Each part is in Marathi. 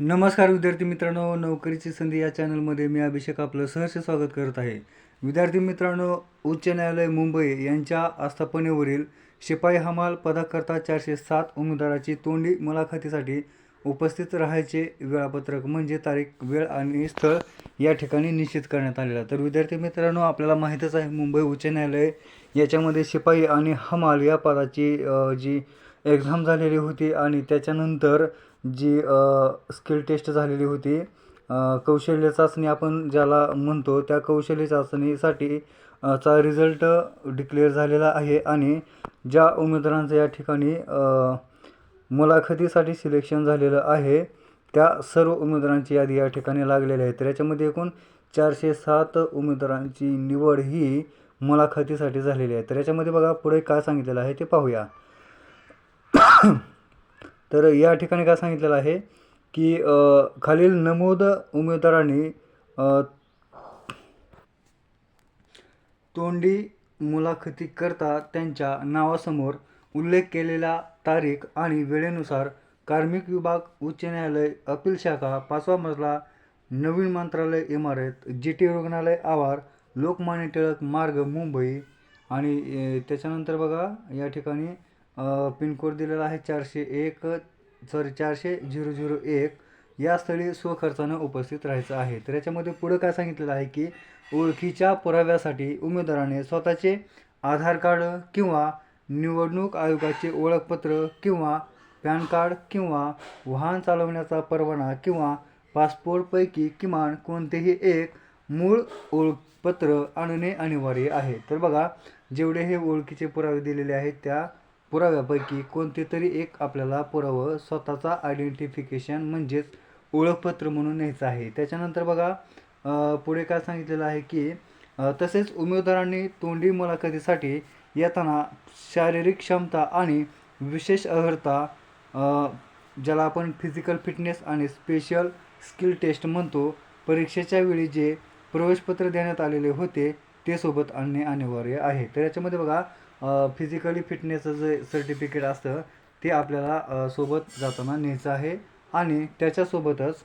नमस्कार विद्यार्थी मित्रांनो नोकरीची संधी या चॅनलमध्ये मी अभिषेक आपलं सहर्ष स्वागत करत आहे. विद्यार्थी मित्रांनो उच्च न्यायालय मुंबई यांच्या आस्थापनेवरील शिपाई हमाल पदाकरता चारशे सात उमेदवाराची तोंडी मुलाखतीसाठी उपस्थित राहायचे वेळापत्रक म्हणजे तारीख वेळ आणि स्थळ या ठिकाणी निश्चित करण्यात आलेला. तर विद्यार्थी मित्रांनो आपल्याला माहीतच आहे मुंबई उच्च न्यायालय याच्यामध्ये शिपाई आणि हमाल या पदाची जी एक्झाम झालेली होती आणि त्याच्यानंतर जी स्किल टेस्ट झालेली होती कौशल्य चाचणी आपण ज्याला म्हणतो त्या कौशल्य चाचणीसाठी चा रिझल्ट डिक्लेअर झालेला आहे आणि ज्या उमेदवारांचं या ठिकाणी मुलाखतीसाठी सिलेक्शन झालेलं आहे त्या सर्व उमेदवारांची यादी या ठिकाणी लागलेली आहे. तर याच्यामध्ये एकूण चारशे सात उमेदवारांची निवड ही मुलाखतीसाठी झालेली आहे. तर याच्यामध्ये बघा पुढे काय सांगितलेलं आहे ते पाहूया. तर या ठिकाणी काय सांगितलेलं आहे की खालील नमूद उमेदवारांनी तोंडी मुलाखतीकरता त्यांच्या नावासमोर उल्लेख केलेल्या तारीख आणि वेळेनुसार कार्मिक विभाग उच्च न्यायालय अपील शाखा पाचवा मजला नवीन मंत्रालय इमारत जी टी रुग्णालय आवार लोकमान्य टिळक मार्ग मुंबई आणि त्याच्यानंतर बघा या ठिकाणी पिनकोड दिलेला आहे चारशे एक सॉरी चारशे झिरो झिरो एक. या स्थळी स्वखर्चानं उपस्थित राहायचं आहे. तर याच्यामध्ये पुढं काय सांगितलेलं आहे की ओळखीच्या पुराव्यासाठी उमेदवाराने स्वतःचे आधार कार्ड किंवा निवडणूक आयोगाचे ओळखपत्र किंवा पॅन कार्ड किंवा वाहन चालवण्याचा परवाना किंवा पासपोर्टपैकी किमान कोणतेही एक मूळ ओळखपत्र आणणे अनिवार्य आहे. तर बघा जेवढे हे ओळखीचे पुरावे दिलेले आहेत त्या पुराव्यापैकी कोणते तरी एक आपल्याला पुरावं स्वतःचा आयडेंटिफिकेशन म्हणजेच ओळखपत्र म्हणून न्यायचं आहे. त्याच्यानंतर बघा पुढे काय सांगितलेलं आहे की तसेच उमेदवारांनी तोंडी मुलाखतीसाठी येताना शारीरिक क्षमता आणि विशेष अर्हता ज्याला आपण फिजिकल फिटनेस आणि स्पेशल स्किल टेस्ट म्हणतो परीक्षेच्या वेळी जे प्रवेशपत्र देण्यात आलेले होते ते सोबत आणणे अनिवार्य आहे. तर याच्यामध्ये बघा फिजिकली फिटनेसचं जे सर्टिफिकेट असतं ते आपल्याला सोबत जाताना न्यायचं आहे. आणि त्याच्यासोबतच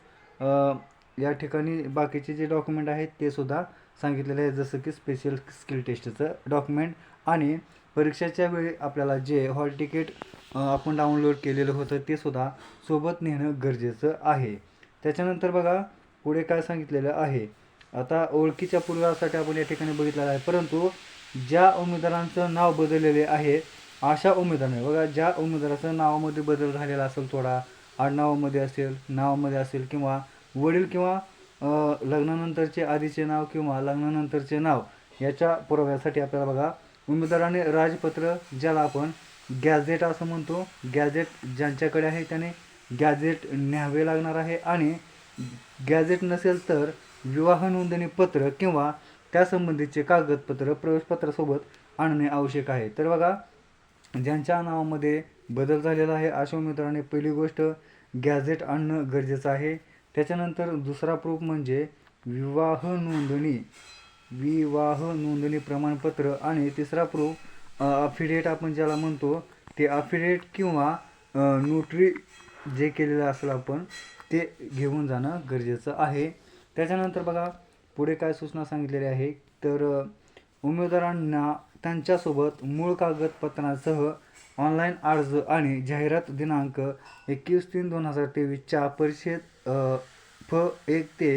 या ठिकाणी बाकीचे जे डॉक्युमेंट आहेत ते सुद्धा सांगितलेले आहे जसं की स्पेशल स्किल टेस्टचं डॉक्युमेंट आणि परीक्षेच्या वेळी आपल्याला जे हॉल तिकीट आपण डाउनलोड केलेलं होतं ते सुद्धा सोबत नेणं गरजेचं आहे. त्याच्यानंतर बघा पुढे काय सांगितलेलं आहे. आता ओळखीच्या पुराव्यासाठी आपण या ठिकाणी बघितलेलं आहे. परंतु ज्या उमेदवारांचं नाव बदललेले आहे अशा उमेदवारांनी बघा ज्या उमेदवाराचं नावामध्ये बदल झालेला असेल थोडा आडनावामध्ये असेल नावामध्ये असेल किंवा वडील किंवा लग्नानंतरचे आधीचे नाव किंवा लग्नानंतरचे नाव याच्या पुराव्यासाठी आपल्याला बघा उमेदवाराने राजपत्र ज्याला आपण गॅझेट असं म्हणतो. गॅझेट ज्यांच्याकडे आहे त्याने गॅझेट न्यावे लागणार आहे आणि गॅझेट नसेल तर विवाह नोंदणी पत्र किंवा त्यासंबंधीचे कागदपत्र प्रवेशपत्रासोबत आणणे आवश्यक आहे. तर बघा ज्यांच्या नावामध्ये बदल झालेला आहे अशा उमेदवाराने पहिली गोष्ट गॅझेट आणणं गरजेचं आहे. त्याच्यानंतर दुसरा प्रूफ म्हणजे विवाह नोंदणी विवाह नोंदणी प्रमाणपत्र आणि तिसरा प्रूफ अफिडेट आपण ज्याला म्हणतो ते अफिडेट किंवा नोटरी जे केलेलं असेल आपण ते घेऊन जाणं गरजेचं आहे. त्याच्यानंतर बघा पुढे काय सूचना सांगितलेली आहे? तर उमेदवारांना त्यांच्यासोबत मूळ कागदपत्रांसह ऑनलाईन अर्ज आणि जाहिरात दिनांक एकवीस तीन दोन हजार तेवीसच्या परिषद फ एक ते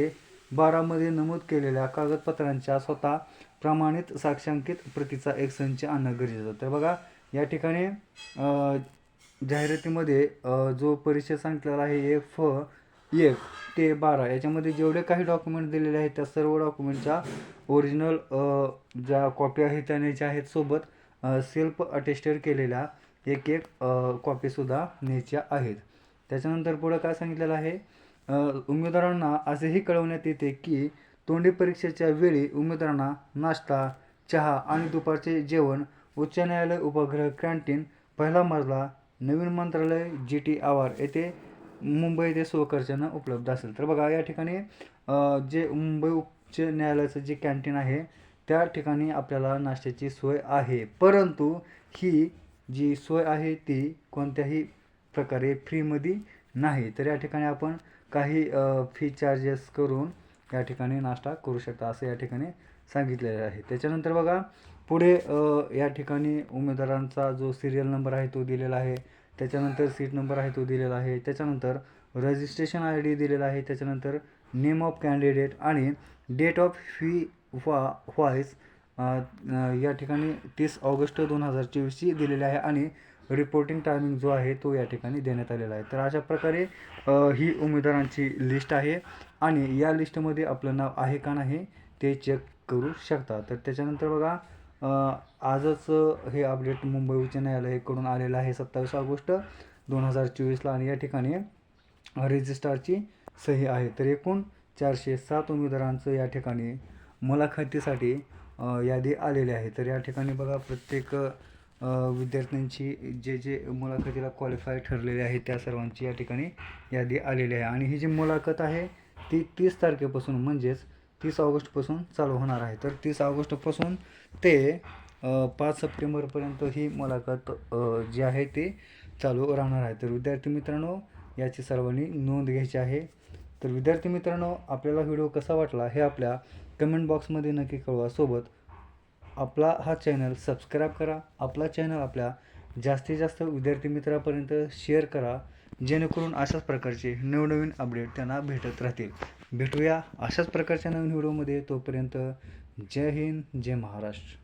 बारामध्ये नमूद केलेल्या कागदपत्रांच्या स्वतः प्रमाणित साक्षांकित प्रतीचा एक संच आणणं गरजेचं तर बघा या ठिकाणी जाहिरातीमध्ये जो परिचय सांगितलेला आहे एक फ एक ते बारा. याच्यामध्ये जेवढे काही डॉक्युमेंट दिलेले आहेत त्या सर्व डॉक्युमेंटच्या ओरिजिनल ज्या कॉपी आहेत त्या न्यायच्या आहेत सोबत सेल्फ अटेस्टेड केलेल्या एक एक कॉपीसुद्धा न्यायच्या आहेत. त्याच्यानंतर पुढं काय सांगितलेलं आहे? उमेदवारांना असेही कळवण्यात येते की तोंडी परीक्षेच्या वेळी उमेदवारांना नाश्ता चहा आणि दुपारचे जेवण उच्च न्यायालय उपग्रह कॅन्टीन पहिला मजला नवीन मंत्रालय जी टी आवार येथे मुंबई ते सोकरच्यानं उपलब्ध असेल. तर बघा या ठिकाणी जे मुंबई उच्च न्यायालयाचं जे कॅन्टीन आहे त्या ठिकाणी आपल्याला नाश्त्याची सोय आहे. परंतु ही जी सोय आहे ती कोणत्याही प्रकारे फ्रीमध्ये नाही. तर या ठिकाणी आपण काही फी चार्जेस करून या ठिकाणी नाश्ता करू शकता असं या ठिकाणी सांगितलेलं आहे. त्याच्यानंतर बघा पुढे या ठिकाणी उमेदवारांचा जो सिरियल नंबर आहे तो दिलेला आहे. त्याच्यानंतर सीट नंबर आहे तो दिलेला आहे. त्याच्यानंतर रजिस्ट्रेशन आय डी दिलेला आहे. त्याच्यानंतर नेम ऑफ कॅन्डिडेट आणि डेट ऑफ फी व्हा व्हॉइस या ठिकाणी तीस ऑगस्ट दोन हजार चोवीसची दिलेली आहे आणि रिपोर्टिंग टायमिंग जो आहे तो या ठिकाणी देण्यात आलेला आहे. तर अशा प्रकारे ही उमेदवारांची लिस्ट आहे आणि या लिस्टमध्ये आपलं नाव आहे का नाही ते चेक करू शकता. तर त्याच्यानंतर बघा आजच हे अपडेट मुंबई उच्च न्यायालयाकडून आलेलं आहे सत्तावीस ऑगस्ट दोन हजार चोवीसला आणि या ठिकाणी रजिस्ट्रारची सही आहे. तर एकूण चारशे सात उमेदवारांचं या ठिकाणी मुलाखतीसाठी यादी आलेली आहे. तर या ठिकाणी बघा प्रत्येक विद्यार्थ्यांची जे जे मुलाखतीला क्वालिफाय ठरलेले आहे त्या सर्वांची या ठिकाणी यादी आलेली आहे. आणि ही जी मुलाखत आहे ती तीस तारखेपासून म्हणजेच तीस ऑगस्टपासून चालू होणार आहे. तर तीस ऑगस्टपासून ते पाच सप्टेंबरपर्यंत ही मुलाखत जी आहे ती चालू राहणार आहे. तर विद्यार्थी मित्रांनो याची सर्वांनी नोंद घ्यायची आहे. तर विद्यार्थी मित्रांनो आपल्याला व्हिडिओ कसा वाटला हे आपल्या कमेंट बॉक्समध्ये नक्की कळवा. सोबत आपला हा चॅनल सबस्क्राईब करा. आपला चॅनल आपल्या जास्तीत जास्त विद्यार्थी मित्रापर्यंत शेअर करा. जेणेकरून अशाच प्रकारचे नवनवीन अपडेट त्यांना भेटत राहतील. भेटूया अशाच प्रकारच्या नवीन व्हिडिओमध्ये. तोपर्यंत जय हिंद जय महाराष्ट्र.